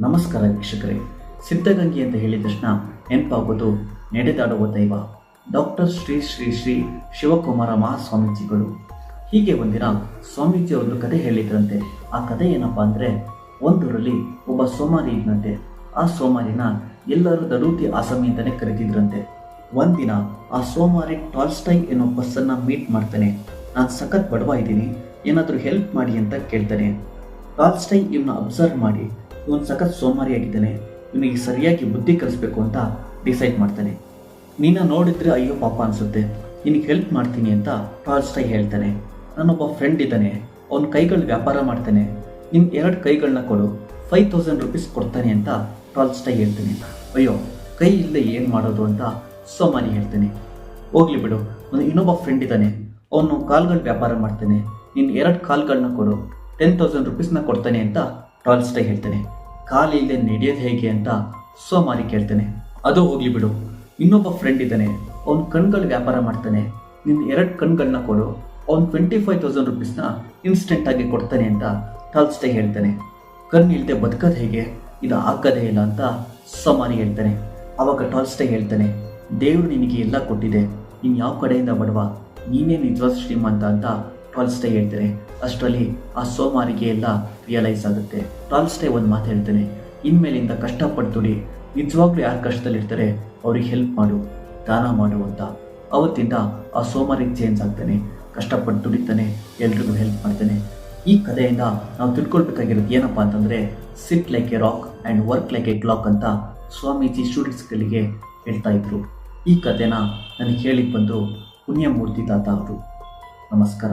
ನಮಸ್ಕಾರ ವೀಕ್ಷಕರೇ. ಸಿದ್ಧಗಂಗೆ ಅಂತ ಹೇಳಿದ ತಕ್ಷಣ ನೆನಪಾಗೋದು ನಡೆದಾಡುವ ದೈವ. ಡಾಕ್ಟರ್ ಶ್ರೀ ಶ್ರೀ ಶ್ರೀ ಶಿವಕುಮಾರ ಮಹಾಸ್ವಾಮೀಜಿಗಳು. ಹೀಗೆ ಒಂದಿನ ಸ್ವಾಮೀಜಿ ಒಂದು ಕತೆ ಹೇಳಿದ್ರಂತೆ. ಆ ಕತೆ ಏನಪ್ಪಾ ಅಂದ್ರೆ, ಒಂದೂರಲ್ಲಿ ಒಬ್ಬ ಸೋಮಾರಿ ಇದ್ನಂತೆ. ಆ ಸೋಮಾರಿನ ಎಲ್ಲರೂ ದಡೂತಿ ಆಸಾಮಿ ಅಂತಾನೆ ಕರೀತಿದ್ರಂತೆ. ಒಂದಿನ ಆ ಸೋಮಾರಿ ಟಾಲ್ಸ್ಟೈ ಅನ್ನೋ ಬಸ್ಸನ್ನ ಮೀಟ್ ಮಾಡ್ತಾನೆ. ನಾನು ಸಖತ್ ಬಡವ ಇದ್ದೀನಿ, ಏನಾದರೂ ಹೆಲ್ಪ್ ಮಾಡಿ ಅಂತ ಕೇಳ್ತಾನೆ. ಟಾಲ್ಸ್ಟೈ ಇವನ್ನ ಅಬ್ಸರ್ವ್ ಮಾಡಿ ಇವನು ಸಖತ್ ಸೋಮಾರಿಯಾಗಿದ್ದಾನೆ ಇವನಿಗೆ ಸರಿಯಾಗಿ ಬುದ್ಧಿ ಕಲಿಸ್ಬೇಕು ಅಂತ ಡಿಸೈಡ್ ಮಾಡ್ತಾನೆ. ನಿನ್ನ ನೋಡಿದ್ರೆ ಅಯ್ಯೋ ಪಾಪ ಅನ್ಸುತ್ತೆ. ನಿನಗೆ ಹೆಲ್ಪ್ ಮಾಡ್ತೀನಿ ಅಂತ ಟಾಲ್ಸ್ಟೈ ಹೇಳ್ತಾನೆ. ನನ್ನೊಬ್ಬ ಫ್ರೆಂಡ್ ಇದ್ದಾನೆ. ಅವನ ಕೈಗಳು ವ್ಯಾಪಾರ ಮಾಡ್ತಾನೆ. ನಿನ್ನ ಎರಡು ಕೈಗಳನ್ನ ಕೊಡು. ಫೈವ್ ತೌಸಂಡ್ ರುಪೀಸ್ ಕೊಡ್ತಾನೆ ಅಂತ ಟಾಲ್ಸ್ಟೈ ಹೇಳ್ತಾನೆ. ಅಯ್ಯೋ, ಕೈ ಇಲ್ಲದೆ ಏನು ಮಾಡೋದು ಅಂತ ಸೋಮಾನಿ ಹೇಳ್ತಾನೆ. ಹೋಗ್ಲಿ ಬಿಡು. ಒಂದು ಇನ್ನೊಬ್ಬ ಫ್ರೆಂಡ್ ಇದ್ದಾನೆ. ಅವನು ಕಾಲ್ಗಳು ವ್ಯಾಪಾರ ಮಾಡ್ತಾನೆ. ನೀನು ಎರಡು ಕಾಲ್ಗಳನ್ನ ಕೊಡು. ಟೆನ್ ತೌಸಂಡ್ ರುಪೀಸ್ನ ಕೊಡ್ತಾನೆ ಅಂತ ಟಾಲ್ಸ್ಟೈ ಹೇಳ್ತಾನೆ. ಕಾಲಿಲ್ಲದೆ ನಡೆಯೋದು ಹೇಗೆ ಅಂತ ಸೋಮಾರಿ ಕೇಳ್ತಾನೆ. ಅದು ಹೋಗ್ಲಿ ಬಿಡು. ಇನ್ನೊಬ್ಬ ಫ್ರೆಂಡ್ ಇದ್ದಾನೆ. ಅವ್ನ ಕಣ್ಗಳ ವ್ಯಾಪಾರ ಮಾಡ್ತಾನೆ. ನಿನ್ನ ಎರಡು ಕಣ್ಗಳನ್ನ ಕೊಡು. ಅವ್ನು ಟ್ವೆಂಟಿ ಫೈವ್ ತೌಸಂಡ್ ರುಪೀಸ್ನ ಇನ್ಸ್ಟೆಂಟ್ ಆಗಿ ಕೊಡ್ತಾನೆ ಅಂತ ಟಾಲ್ಸ್ಟೇ ಹೇಳ್ತಾನೆ. ಕಣ್ಣು ಇಲ್ಲದೆ ಬದುಕೋದು ಹೇಗೆ? ಇದು ಹಾಕೋದೇ ಇಲ್ಲ ಅಂತ ಸಮಾನಿ ಹೇಳ್ತಾನೆ. ಅವಾಗ ಟಾಲ್ಸ್ಟೇ ಹೇಳ್ತಾನೆ, ದೇವರು ನಿನಗೆ ಎಲ್ಲ ಕೊಟ್ಟಿದೆ. ನೀನು ಯಾವ ಕಡೆಯಿಂದ ಬಡವ? ನೀನೇ ನಿಜವಾದ ಶ್ರೀಮಂತ ಅಂತ ಟಾಲ್ಸ್ಟೈ ಹೇಳ್ತೇನೆ. ಅಷ್ಟರಲ್ಲಿ ಆ ಸೋಮಾರಿಗೆ ಎಲ್ಲ ರಿಯಲೈಸ್ ಆಗುತ್ತೆ. ಟಾಲ್ಸ್ಟೈ ಒಂದು ಮಾತು ಹೇಳ್ತಾನೆ. ಇನ್ಮೇಲಿಂದ ಕಷ್ಟಪಟ್ಟು ದುಡಿ ನಿಜವಾಗ್ಲೂ ಯಾರು ಕಷ್ಟದಲ್ಲಿರ್ತಾರೆ, ಅವ್ರಿಗೆ ಹೆಲ್ಪ್ ಮಾಡು, ದಾನ ಮಾಡು ಅಂತ. ಅವತ್ತಿಂದ ಆ ಸೋಮಾರಿ ಚೇಂಜ್ ಆಗ್ತಾನೆ. ಕಷ್ಟಪಟ್ಟು ದುಡಿತಾನೆ ಎಲ್ರಿಗೂ ಹೆಲ್ಪ್ ಮಾಡ್ತಾನೆ. ಈ ಕಥೆಯಿಂದ ನಾವು ತಿಳ್ಕೊಳ್ಬೇಕಾಗಿರೋದು ಏನಪ್ಪಾ ಅಂತಂದ್ರೆ sit like a rock and work like a clock ಅಂತ ಸ್ವಾಮೀಜಿ ಸ್ಟೂಡೆಂಟ್ಸ್ಗಳಿಗೆ ಹೇಳ್ತಾ ಇದ್ರು. ಈ ಕಥೆನ ನನಗೆ ಹೇಳಿ ಬಂದು ಪುಣ್ಯಮೂರ್ತಿ ತಾತ ಅವರು. ನಮಸ್ಕಾರ.